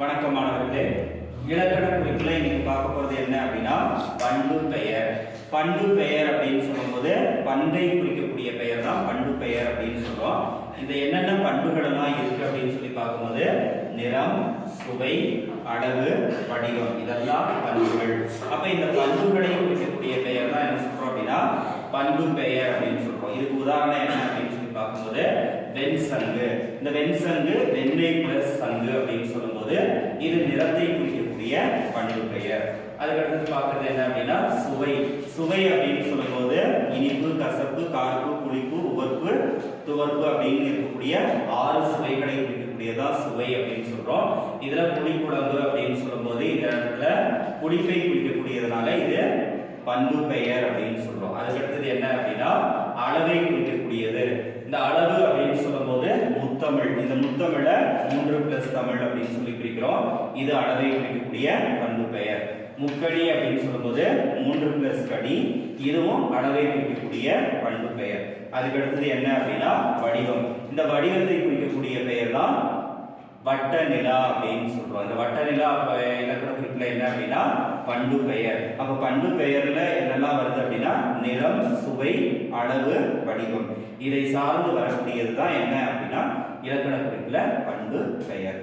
வணக்கம் மாணவர்களே இலக்கண குறிப்பில் இன்னைக்கு பார்க்க போகிறது என்ன அப்படின்னா பண்பு பெயர். பண்பு பெயர் அப்படின்னு சொல்லும்போது பண்பை குறிக்கக்கூடிய பெயர் தான் பண்பு பெயர் அப்படின்னு சொல்றோம். இந்த என்னென்ன பண்புகள் எல்லாம் இருக்கு அப்படின்னு சொல்லி பார்க்கும்போது நிறம் சுவை அளவு வடிவம் இதெல்லாம் பண்புகள் அப்ப இந்த பண்புகளை குறிக்கக்கூடிய பெயர் தான் என்ன சொல்றோம் அப்படின்னா பண்பு பெயர் அப்படின்னு சொல்றோம். இதுக்கு உதாரணம் என்ன வெண்சங்கு இந்த வெண்சங்கு வெண்ணெய் பிளஸ் சங்கு அப்படின்னு சொல்லும்போது இது நிறத்தை குறிக்கக்கூடிய பண்பு பெயர் அதுக்கடுத்து பார்க்கறது என்ன அப்படின்னா சுவை. சுவை அப்படின்னு சொல்லும்போது இனிப்பு கசப்பு கார்ப்பு புளிப்பு உவர்ப்பு துவர்ப்பு அப்படின்னு இருக்கக்கூடிய ஆறு சுவைகளை குறிக்கக்கூடியதான் சுவை அப்படின்னு சொல்றோம். இதுல புளிக்குழம்பு அப்படின்னு சொல்லும்போது இந்த இடத்துல புளிப்பை குறிக்கக்கூடியதுனால இது பண்பு பெயர் அப்படின்னு சொல்றோம். அதுக்கடுத்தது என்ன அப்படின்னா அளவை குறிக்கக்கூடியது. இந்த அளவு அப்படின்னு சொல்லும்போது முத்தமிழ். இந்த முத்தமிழ மூன்று பிளஸ் தமிழ் அப்படின்னு சொல்லி குறிக்கிறோம் இது அளவை குறிக்கக்கூடிய பண்பு பெயர். முக்கடி அப்படின்னு சொல்லும்போது மூன்று பிளஸ் கடி இதுவும் அளவை குறிக்கக்கூடிய பண்பு பெயர். அதுக்கடுத்தது என்ன அப்படின்னா வடிவம். இந்த வடிவத்தை குறிக்கக்கூடிய பெயர் தான் வட்ட நிலா அப்படின்னு சொல்றோம். இந்த வட்ட நிலா இலக்கண குறிப்புல என்ன அப்படின்னா? பண்பு பெயர். அப்ப பண்பு பெயர்ல என்னெல்லாம் வருது அப்படின்னா? நிறம் சுவை அளவு வடிவம். இதை சார்ந்து வரக்கூடியது தான் என்ன அப்படின்னா? இலக்கண குறிப்புல பண்பு பெயர்.